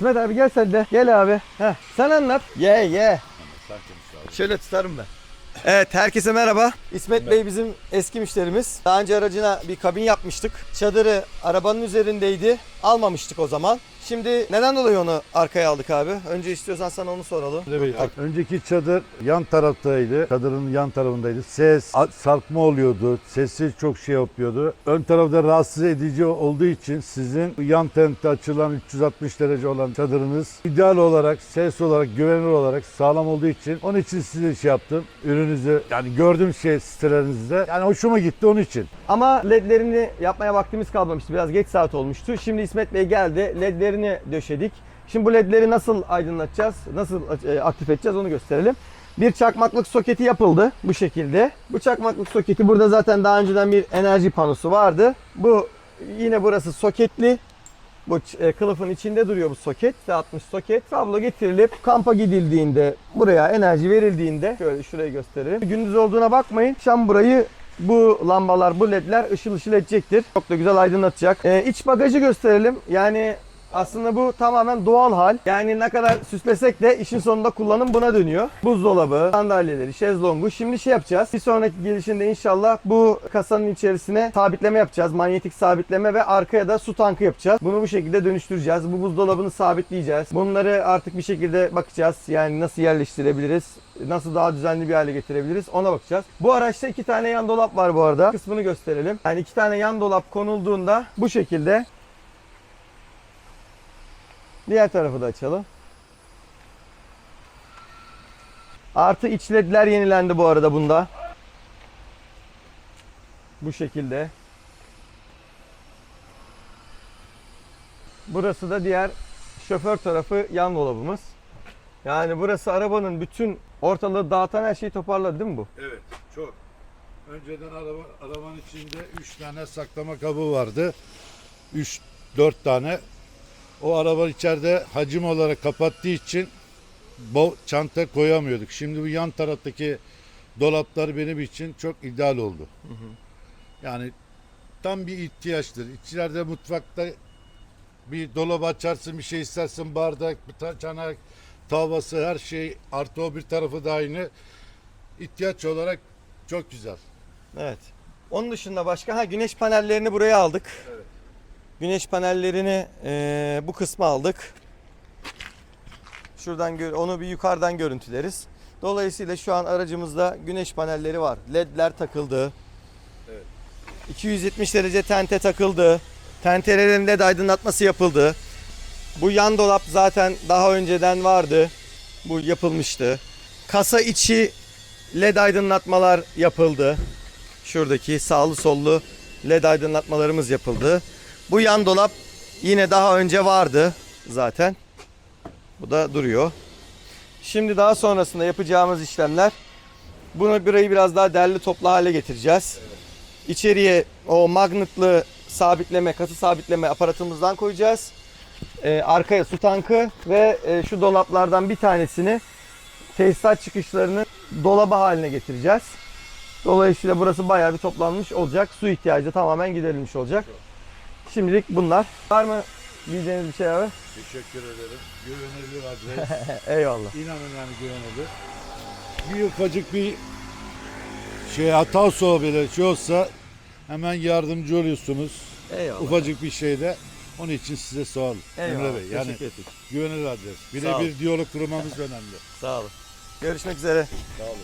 İsmet abi gel sen de. Gel abi. Heh, sen anlat. Ye ye. Şöyle tutarım ben. Evet herkese merhaba. İsmet Bey bizim eski müşterimiz. Daha önce aracına bir kabin yapmıştık. Çadırı arabanın üzerindeydi. Almamıştık o zaman. Şimdi neden dolayı onu arkaya aldık abi? Önce istiyorsan sana onu soralım. Önceki çadır yan taraftaydı. Çadırın yan tarafındaydı. Ses, a- sarkma oluyordu. Sesi çok şey yapıyordu. Ön tarafta rahatsız edici olduğu için sizin bu yan tentte açılan 360 derece olan çadırınız ideal olarak, ses olarak, güvenilir olarak sağlam olduğu için onun için size şey yaptım. Ürününüzü yani gördüğüm şey sitelerinizde yani hoşuma gitti onun için. Ama ledlerini yapmaya vaktimiz kalmamıştı. Biraz geç saat olmuştu. Şimdi İsmet Bey geldi. Ledlerini döşedik. Şimdi bu ledleri nasıl aydınlatacağız? Nasıl e, aktif edeceğiz onu gösterelim. Bir çakmaklık soketi yapıldı bu şekilde. Bu çakmaklık soketi burada zaten daha önceden bir enerji panosu vardı. Bu yine burası soketli. Bu e, kılıfın içinde duruyor bu soket. 60 soket. Kablo getirilip kampa gidildiğinde buraya enerji verildiğinde şöyle şurayı göstereyim. Gündüz olduğuna bakmayın. Şam burayı bu lambalar, bu ledler ışıl ışıl edecektir. Çok da güzel aydınlatacak. Ee, iç bagajı gösterelim. Yani aslında bu tamamen doğal hal. Yani ne kadar süslesek de işin sonunda kullanım buna dönüyor. Buzdolabı, sandalyeleri, şezlongu. Şimdi şey yapacağız. Bir sonraki gelişinde inşallah bu kasanın içerisine sabitleme yapacağız. Manyetik sabitleme ve arkaya da su tankı yapacağız. Bunu bu şekilde dönüştüreceğiz. Bu buzdolabını sabitleyeceğiz. Bunları artık bir şekilde bakacağız. Yani nasıl yerleştirebiliriz? Nasıl daha düzenli bir hale getirebiliriz? Ona bakacağız. Bu araçta iki tane yan dolap var bu arada. Kısmını gösterelim. Yani iki tane yan dolap konulduğunda bu şekilde Diğer tarafı da açalım. Artı iç ledler yenilendi bu arada bunda. Bu şekilde. Burası da diğer şoför tarafı yan dolabımız. Yani burası arabanın bütün ortalığı dağıtan her şeyi toparladı değil mi bu? Evet, çok. Önceden araba, arabanın içinde 3 tane saklama kabı vardı. 3 4 tane. O araba içeride hacim olarak kapattığı için çanta koyamıyorduk. Şimdi bu yan taraftaki dolaplar benim için çok ideal oldu. Yani tam bir ihtiyaçtır. İçeride mutfakta bir dolap açarsın, bir şey istersin, bardak, çanak, tavası, her şey artı o bir tarafı da aynı. İhtiyaç olarak çok güzel. Evet. Onun dışında başka ha güneş panellerini buraya aldık. Evet. Güneş panellerini eee, bu kısma aldık. Şuradan gör- onu bir yukarıdan görüntüleriz. Dolayısıyla şu an aracımızda güneş panelleri var. LED'ler takıldı. Evet. 270 derece tente takıldı. Tentelerin LED aydınlatması yapıldı. Bu yan dolap zaten daha önceden vardı. Bu yapılmıştı. Kasa içi LED aydınlatmalar yapıldı. Şuradaki sağlı sollu LED aydınlatmalarımız yapıldı. Bu yan dolap yine daha önce vardı zaten. Bu da duruyor. Şimdi daha sonrasında yapacağımız işlemler bunu burayı biraz daha derli toplu hale getireceğiz. İçeriye o magnetlı sabitleme, katı sabitleme aparatımızdan koyacağız. Ee, arkaya su tankı ve e, şu dolaplardan bir tanesini tesisat çıkışlarını dolaba haline getireceğiz. Dolayısıyla burası bayağı bir toplanmış olacak. Su ihtiyacı tamamen giderilmiş olacak. Şimdilik bunlar. Var mı diyeceğiniz bir şey abi? Teşekkür ederim. Güvenilir adres. Eyvallah. İnanın yani güvenilir. Bir ufacık bir şey hatası olabilir, şey olsa hemen yardımcı oluyorsunuz. Eyvallah. Ufacık bir şeyde. Onun için size sağ olun. Eyvallah. Emre Bey. Yani Teşekkür ettik. güvenilir adres. Sağ olun. Birebir diyalog kurmamız önemli. Sağ olun. Görüşmek üzere. Sağ olun.